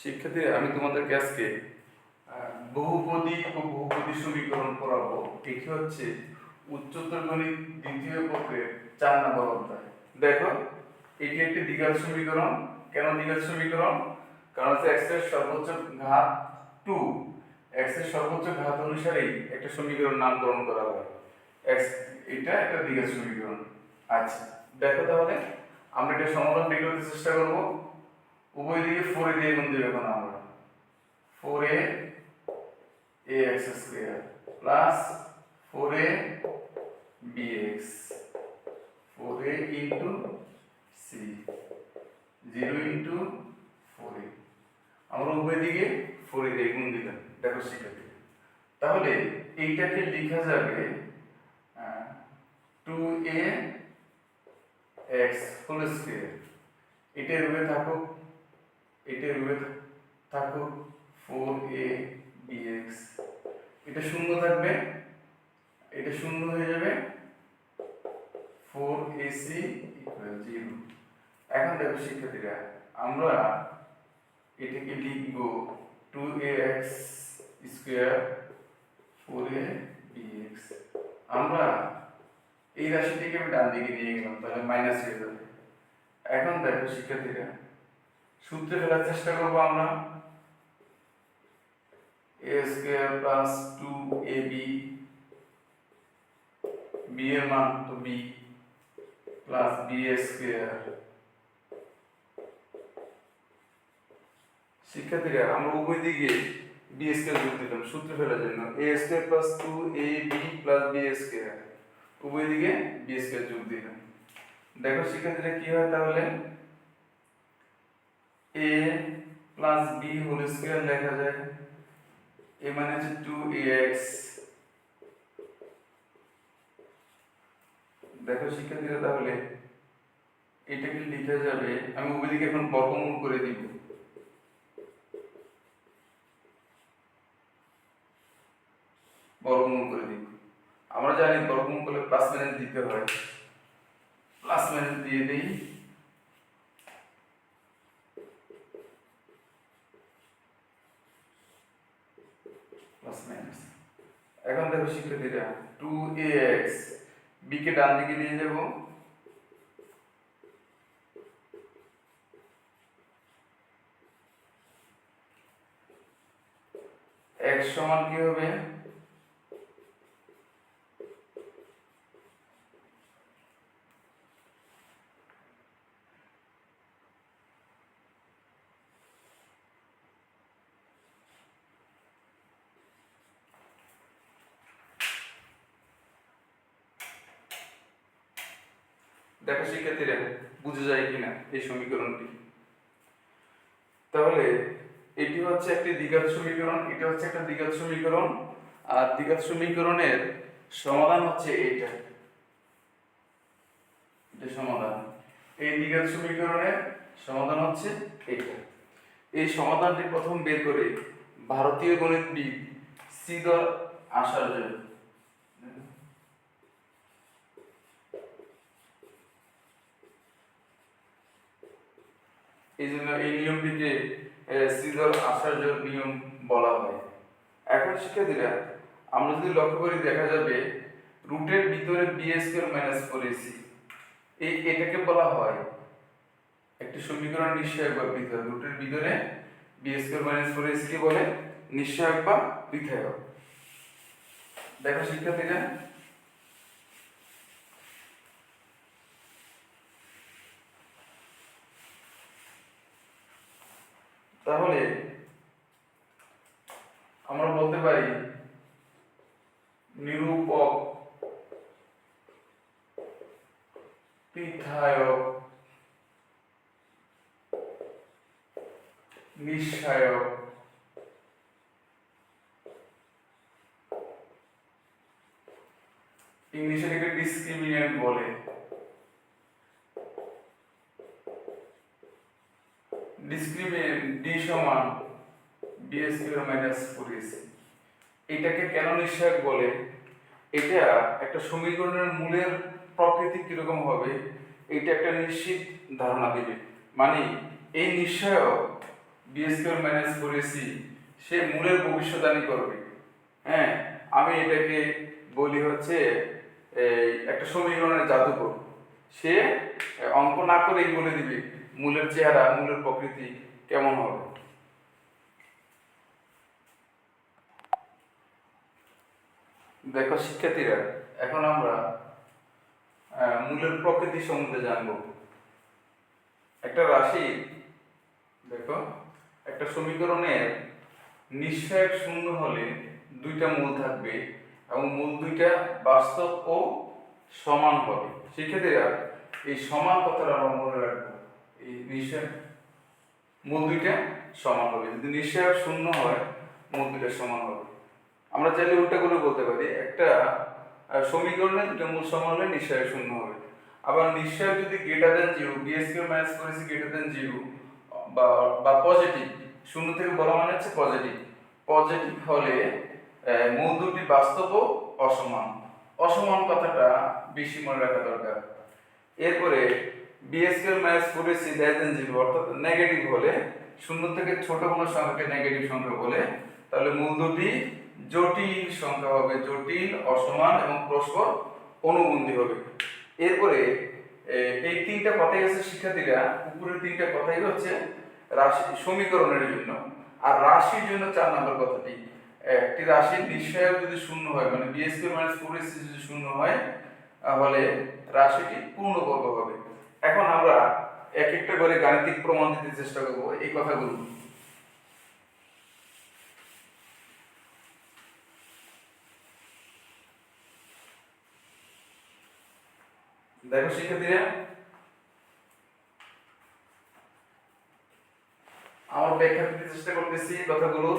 শিক্ষার্থীরা, আমি তোমাদেরকে আজকে বহুপদী ও বহুপদী সমীকরণ পড়াবো। এটি হচ্ছে উচ্চতর গণিত দ্বিতীয় পত্রের চার নম্বর অধ্যায়। দেখো, এটি একটি দ্বিঘাত সমীকরণ। কেন দ্বিঘাত সমীকরণ? কারণ হচ্ছে x এর সর্বোচ্চ ঘাত টু x এর সর্বোচ্চ ঘাত অনুসারেই একটা সমীকরণ নামকরণ করা হয়। x, এটা একটা দ্বিঘাত সমীকরণ। আচ্ছা দেখো তাহলে, আমরা এটা সমাধান বের করতে চেষ্টা করব। উভয় দিকে ফোর এ দিয়ে গুণ দেব এখন আমরা। Four A X square plus four A B X four A into C zero into four A আমরা উভয় দিকে ফোর এ দিয়ে গুণ দিলাম। দেখো শিক্ষার্থী। তাহলে এইটাকে লেখা যাবে two A X whole square এটা রুমে থাকুক। এটা রুমে থাকুক ফোর এ বিএক্স এটা শূন্য থাকবে। এটা শূন্য হয়ে যাবে ফোর এসি ইকুয়াল জিরো এখন দেখো শিক্ষার্থীরা, আমরা এটাকে লিখব two A X square four A B X আমরা এই রাশিটিকে আমি ডান দিকে নিয়ে গেলাম, তাহলে মাইনাস হয়ে যাবে। এখন দেখো শিক্ষার্থীরা সূত্রে ফেলার চেষ্টা করব আমরা। A square plus two A B B এর মান তো বি প্লাস বি স্কোয়ার শিক্ষার্থীরা, আমরা উভয় দিকে বি স্কোয়ার যোগ দিলাম, সূত্রে ফেলার জন্য। A square plus two A B plus B square উভয় দিকে বি স্কোয়ার যোগ দিলাম। দেখো শিক্ষার্থীরা কি হয় তাহলে? A plus B whole square লেখা যায়। এ মানে হচ্ছে টু এক্স দেখো শিক্ষার্থীরা তাহলে এটাকে লিখে যাবে, আমি উভয় দিকে এখন বর্গমূল করে দিব। বর্গমূল করে দিব। আমরা জানি বর্গমূল করলে প্লাস মাইনাস দিতে হয়। প্লাস মাইনাস দিয়ে দেই। প্লাস মাইনাস এখন দেখো শিক্ষার্থীরা টু এ এক্স বি কে ডান দিকে নিয়ে যাব এক্স সমান কি হবে দেখো শিক্ষার্থীরা, বুঝে যায় কিনা এই সমীকরণটি। তাহলে এটি হচ্ছে একটি দ্বিঘাত সমীকরণ, এটা হচ্ছে একটা দ্বিঘাত সমীকরণ, আর দ্বিঘাত সমীকরণের সমাধান হচ্ছে এইটা। এটা সমাধান। এই দ্বিঘাত সমীকরণের সমাধান হচ্ছে এইটা। এই সমাধানটি প্রথম বের করে ভারতীয় গণিতবিদ শ্রীধর আচার্য এই জন্য এই নিয়মটিকে আহ, শ্রীধর নিয়ম বলা হয়। এখন শিক্ষার্থীরা আমরা যদি লক্ষ্য করি দেখা যাবে রুটের ভিতরে বি মাইনাস এসি এই এটাকে বলা হয় একটি সমীকরণ নিশ্চয়ক বা পৃথক। রুটের ভিতরে বি মাইনাস ফোর এসি বলে নিশ্চয়ক বা পৃথক। দেখো শিক্ষার্থীরা তাহলে আমরা বলতে পারি নিরূপক পিথায়ক নিঃসায়ক ইংলিশে ডিসক্রিমিনেন্ট বলে। ডিসক্রিমিনেন্ট ডি সমান বি স্কোয়ার মাইনাস এটাকে কেন নিঃসায়ক বলে? এটা একটা সমীকরণের মূলের প্রকৃতি কীরকম হবে? এটা একটা নিশ্চিত ধারণা দিবে। মানে এই নিশ্চয়ক B square minus four AC সে মূলের ভবিষ্যৎবাণী করবে। হ্যাঁ আমি এটাকে বলি হচ্ছে একটা সমীকরণের জাদুকর। সে অঙ্ক না করেই বলে দিবে। মূলের চেহারা, মূলের প্রকৃতি কেমন হবে? দেখো শিক্ষার্থীরা, এখন আমরা মূলের প্রকৃতি সম্বন্ধে জানব। একটা রাশি, দেখো, একটা সমীকরণের নিশ্চয়ক শূন্য হলে দুইটা মূল থাকবে এবং মূল দুইটা বাস্তব ও সমান হবে। শিক্ষার্থীরা, এই সমান কথাটা আমরা মনে রাখব। এই নিশ্চয় মূল দুইটা সমান হবে। যদি নিশ্চয়ক শূন্য হয় মূল দুইটা সমান হবে। আমরা চাইলে উল্টা করে বলতে পারি, একটা সমীকরণে দুটো মূল সমান হলে নিশ্চয় শূন্য হবে। আবার নিশ্চয় যদি greater than zero B S Q minus করেছি গ্রেটার দেন জিরো বা বা পজিটিভ শূন্য থেকে বলা মানে হচ্ছে পজিটিভ পজিটিভ হলে মূল দুটি বাস্তব অসমান। অসমান কথাটা বেশি মনে রাখা দরকার। এরপরে বিএসকিউ মাইনাস করেছি লেস দেন জিরো অর্থাৎ নেগেটিভ হলে, শূন্য থেকে ছোট কোনো সংখ্যাকে নেগেটিভ সংখ্যা বলে, তাহলে মূল দুটি জটিল সংখ্যা হবে, জটিল, অসমান এবং পরস্পর অনুবন্ধী হবে। এরপরে এই তিনটা কথাই হচ্ছে শিক্ষার্থীরা, উপরের তিনটা কথাই হচ্ছে রাশি, সমীকরণের জন্য। আর রাশির জন্য চার নম্বর কথাটি, একটি রাশির নিশ্চয়ক যদি শূন্য হয় মানে বিএসপি মাইনাস ফোর যদি শূন্য হয়, তাহলে রাশিটি পূর্ণবর্গ হবে। এখন আমরা এক একটা করে গাণিতিক প্রমাণ দিতে চেষ্টা করব, এই কথাগুলো। দেখো শিক্ষার্থীরা, আমার ব্যাখ্যা দিতে চেষ্টা করতেছি কথাগুলো।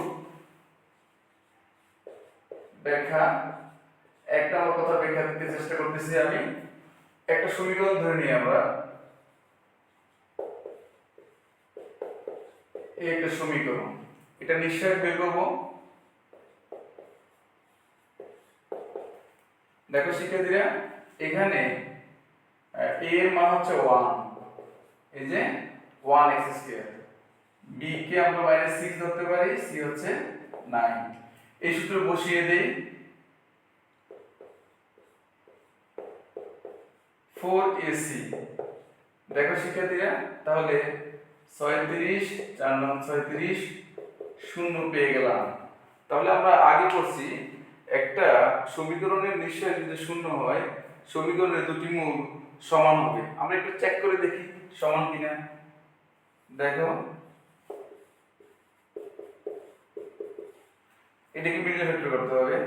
ব্যাখ্যা, একটা আমার কথা ব্যাখ্যা দিতে চেষ্টা করতেছি আমি। একটা সমীকরণ ধরে নিই আমরা। এই একটা সমীকরণ। এটা নিশ্চয় বের করব। দেখো শিক্ষার্থীরা, এখানে এ এর মান হচ্ছে ওয়ান এই যে ওয়ান এক্স স্কোয়ার বি কে আমরা মাইনাস সিক্স ধরতে পারি সি হচ্ছে নাইন এই সূত্র বসিয়ে দেই। এসি দেখো শিক্ষার্থীরা, তাহলে ছয়ত্রিশ, চার নং ছয়ত্রিশ, শূন্য পেয়ে গেলাম। তাহলে আমরা আগে পড়ছি একটা সমীকরণের নিশ্চয় যদি শূন্য হয় সমীকরণের দুটি মূল সমান হবে। আমরা একটু চেক করে দেখি সমান কিনা। দেখো। এটাকে মিডিল ফ্যাক্টর করতে হবে।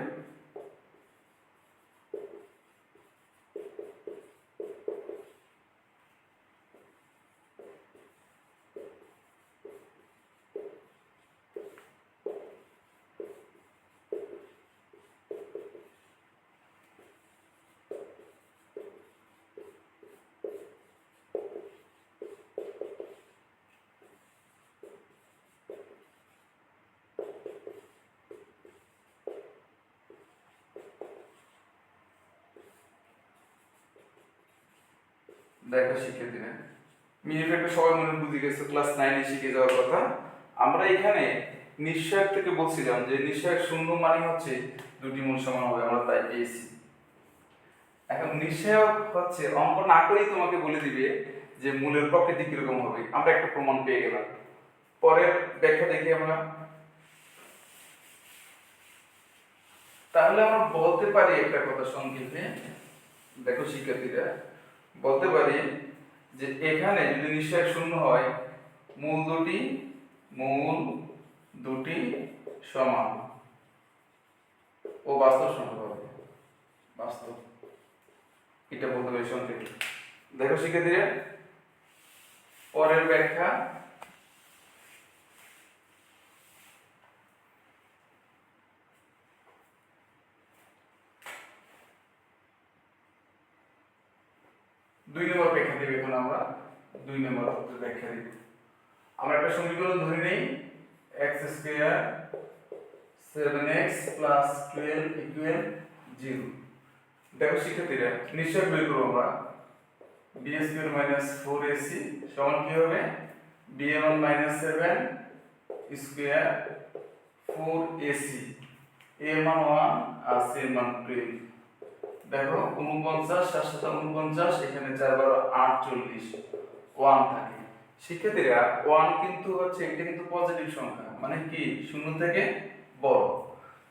দেখো শিক্ষার্থীরা মিনি ফ্যাক্টর সবাই মনে বুঝে গেছে ক্লাস নাইনে শিখে যাওয়ার কথা। আমরা এখানে নিশ্চয়ক থেকে বলছিলাম যে নিশ্চয়ক শূন্য মানে হচ্ছে দুটি মূল সমান হবে, আমরা তাই পেয়েছি। এখন নিশ্চয়ক হচ্ছে, অঙ্ক না করেই তোমাকে বলে দিবে যে মূলের প্রকৃতি কীরকম হবে। আমরা একটা প্রমাণ পেয়ে গেলাম। পরের ব্যাখ্যা দেখি আমরা। তাহলে আমরা বলতে পারি একটা কথা সংক্ষেপে। দেখো শিক্ষার্থীরা বলতে পারি যে এখানে যদি নিঃশ্বাস শূন্য হয়, মূল দুটি মূল দুটি সমান। ও বাস্তব সংখ্যা হবে। বাস্তব। এটা বলতে পারি সংক্ষেপে। দেখো শিখে শিক্ষার্থীরা, পরের ব্যাখ্যা দুই নম্বর ব্যাখ্যা দেব এখন আমরা। দুই নম্বর ব্যাখ্যা দিব। আমরা একটা সমীকরণ ধরে নেই। X square seven X plus twelve equal zero দেখো শিক্ষার্থীরা, নিশ্চয় বের করব আমরা। B square minus four AC সমান কি হবে? B minus seven square four AC এর মান ওয়ান আর সি মান টুয়েলভ দেখো উনপঞ্চাশ সাত সাত উনপঞ্চাশ এখানে চার বারো আটচল্লিশ ওয়ান থাকে। শিক্ষার্থীরা ওয়ান কিন্তু হচ্ছে, এটা কিন্তু পজিটিভ সংখ্যা মানে কি? শূন্য থেকে বড়।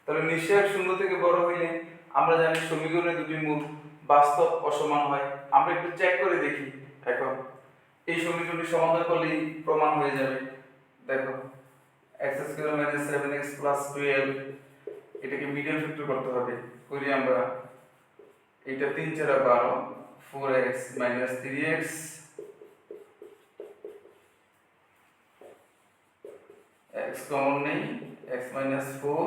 তাহলে নিশ্চয় শূন্য থেকে বড় হইলে আমরা জানি সমীকরণের দুটি মূল বাস্তব অসমান হয়। আমরা একটু চেক করে দেখি। এখন এই সমীকরণটি সমাধান করলেই প্রমাণ হয়ে যাবে। দেখো X square minus seven X plus twelve এটাকে মিডিয়াম ফ্যাক্টর করতে হবে। করি আমরা। এটা তিন চারা বারো four X minus three X X common নেই X minus four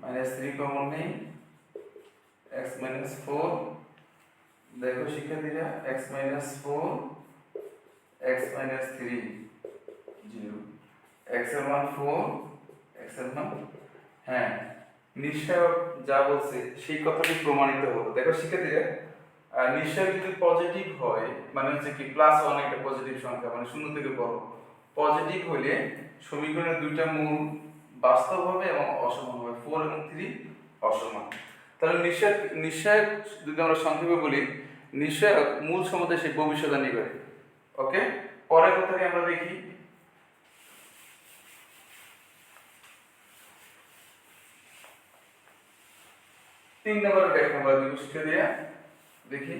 minus three common নেই এক্স মাইনাস ফোর দেখো শিক্ষার্থীরা X minus four X minus three zero এক্সের মান ফোর এক্সের মান হ্যাঁ নিশ্চয়ক যা বলছে, সেই কথাটি প্রমাণিত হলো। দেখো শিক্ষার্থীরা নিশ্চয় যদি পজিটিভ হয় মানে হচ্ছে কি প্লাস ওয়ান একটা পজিটিভ সংখ্যা মানে শূন্য থেকে বড়। পজিটিভ হলে সমীকরণের দুইটা মূল বাস্তব হবে এবং অসমান হবে ফোর এবং থ্রি অসমান। তাহলে নিশ্চয় নিশ্চয় যদি আমরা সংক্ষেপে বলি, নিশ্চয় মূল সম্বন্ধে সে ভবিষ্যৎবাণী করে ওকে পরের কথাকে আমরা দেখি তিন নম্বরের ব্যাখ্যা আমরা দিব শিক্ষা দিয়া দেখি।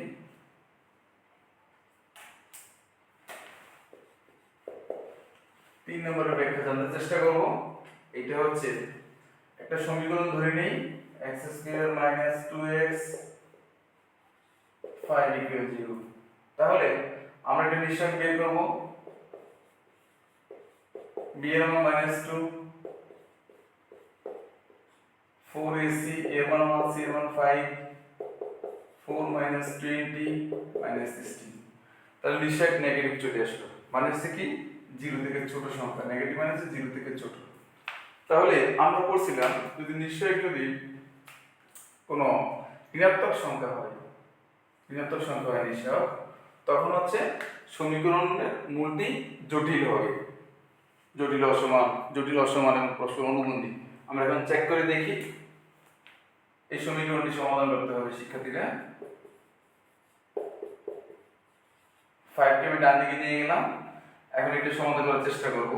তিন নম্বরের ব্যাখ্যা জানার চেষ্টা করব। এটা হচ্ছে একটা সমীকরণ ধরে নেই। X square minus two X five equal zero তাহলে আমরা এটা নিশ্চয় বের করব। বি এর মান মাইনাস টু ফোর এসি এর মান ওয়ান, সি এর মান five, four minus twenty, minus sixteen তাহলে নিশ্চয় নেগেটিভ চলে আসলো। মানে হচ্ছে কি, জিরো থেকে ছোট সংখ্যা। নেগেটিভ মানে হচ্ছে জিরো থেকে ছোট। তাহলে আমরা পড়ছিলাম, যদি নিশ্চয় যদি কোনো ঋণাত্মক সংখ্যা হয়, ঋণাত্মক সংখ্যা হয় নিশ্চয়, তখন হচ্ছে সমীকরণের মূলটি জটিল হবে। জটিল অসমান জটিল অসমান এবং প্রশ্ন অনুবন্ধী। আমরা এখন চেক করে দেখি। এই সমীকরণটি সমাধান করতে হবে শিক্ষার্থীরা। ফাইভকে আমি ডান দিকে নিয়ে গেলাম। এখন একটু সমাধান করার চেষ্টা করব।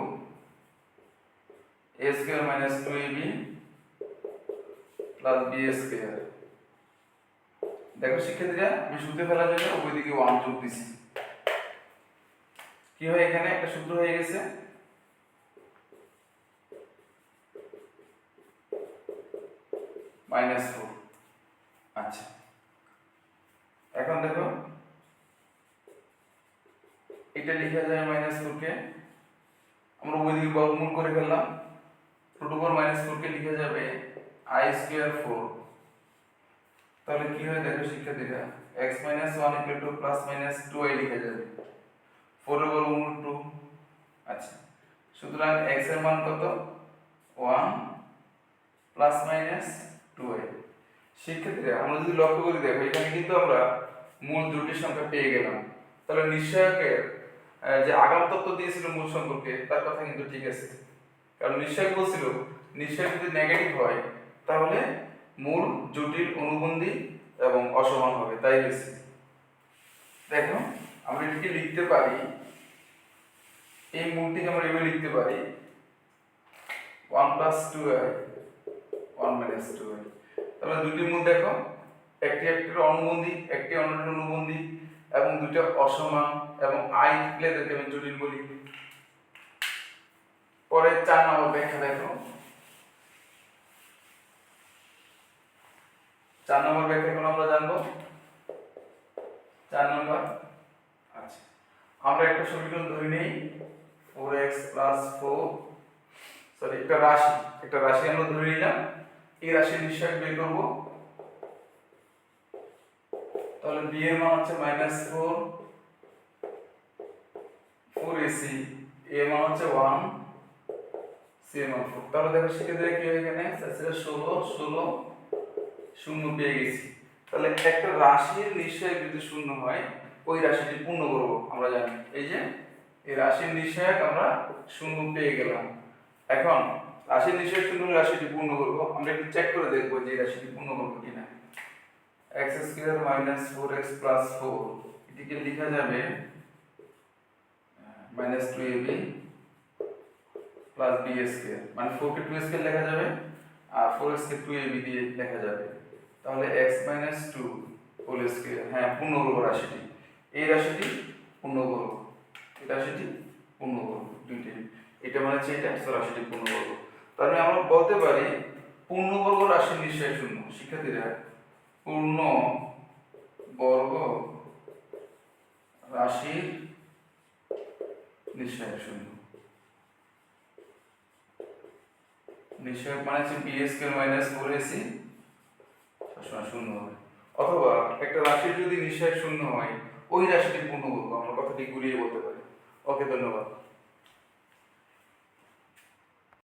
A square minus two A B plus B square দেখো শিক্ষার্থীরা, আমি সূত্রে ফেলার জন্য ওই দিকে ওয়ান যোগ দিছি। কি হয় এখানে? একটা সূত্র হয়ে গেছে। মাইনাস ফোর আচ্ছা। এখন দেখো, এটা লিখে যায় মাইনাস ফোরকে আমরা ওই দিকে বর্গমূল করে ফেললাম। রুট ওভার মাইনাস ফোরকে লিখে যাবে আই স্কোয়ার ফোর তাহলে কি হয় দেখো শিক্ষার্থীরা X minus one equal to plus minus two I লিখে যাবে। ফোর ওভার বর্গমূল টু আচ্ছা। সুতরাং এক্সের মান কত? ওয়ান প্লাস মাইনাস টু শিক্ষার্থীরা আমরা যদি লক্ষ্য করি, দেখো, এখানে কিন্তু আমরা মূল দুটি সংখ্যা পেয়ে গেলাম। তাহলে নিশ্চয়কের যে আগাম তত্ত্ব দিয়েছিল মূল সম্পর্কে, তার কথা কিন্তু ঠিক আছে। কারণ নিশ্চয় বলছিল, নিশ্চয় যদি নেগেটিভ হয়, তাহলে মূল জটিল অনুবন্ধী এবং অসমান হবে, তাই হয়েছে। দেখো, আমরা এটিকে লিখতে পারি, এই মূলটিকে আমরা এভাবে লিখতে পারি one plus two I one তাহলে দুটি মূল দেখো, একটি একটির অনুবন্ধী, একটি অন্যটির অনুবন্ধী, এবং দুটো অসমান, এবং আই থাকলে এদেরকে আমি জটিল বলি। পরে চার নম্বর ব্যাখ্যা দেখো। চার নম্বর ব্যাখ্যা এখন আমরা জানব। চার নম্বর আচ্ছা। আমরা একটা সমীকরণ ধরে নেই। Four X plus four sorry একটা রাশি একটা রাশি আমরা ধরে নিলাম। এই রাশির নিশ্চয় বের করব। তাহলে বি এর মান হচ্ছে minus four four AC A মান হচ্ছে ওয়ান সি এর মান ফোর তাহলে দেখো সেক্ষেত্রে কি হয় এখানে? ষোলো ষোলো, শূন্য পেয়ে গেছি। তাহলে একটা রাশির নিশ্চয় যদি শূন্য হয়, ওই রাশিটি পূর্ণ করব, আমরা জানি। এই যে, এই রাশির নিশ্চয়ক আমরা শূন্য পেয়ে গেলাম। এখন রাশির নিশ্চয় শূন্য রাশিটি পূর্ণ করব। আমরা একটু চেক করে দেখব যে রাশিটি পূর্ণ করব কিনা। X square minus four X plus four এটিকে লেখা যাবে minus two A B plus B square মানে ফোরকে টু স্কোয়ার লেখা যাবে, আর four square two A B দিয়ে লেখা যাবে। তাহলে X minus two whole square হ্যাঁ পূর্ণ করব রাশিটি। এই রাশিটি পূর্ণ করব। এই রাশিটি পূর্ণ করব দুইটাই এটা মানে হচ্ছে এটা রাশিটি পূর্ণ করব। তাহলে আমরা বলতে পারি পূর্ণবর্গ রাশির নিশ্চয় শূন্য। শিক্ষার্থীরা, পূর্ণ বর্গ রাশির নিশ্চয় শূন্য। নিশ্চয় মানে হচ্ছে বি মাইনাস ফোর সবসময় শূন্য হবে। অথবা একটা রাশির যদি নিশ্চয় শূন্য হয়, ওই রাশিটি পূর্ণ করব আমরা কথাটি ঘুরিয়ে বলতে পারি। ওকে, ধন্যবাদ।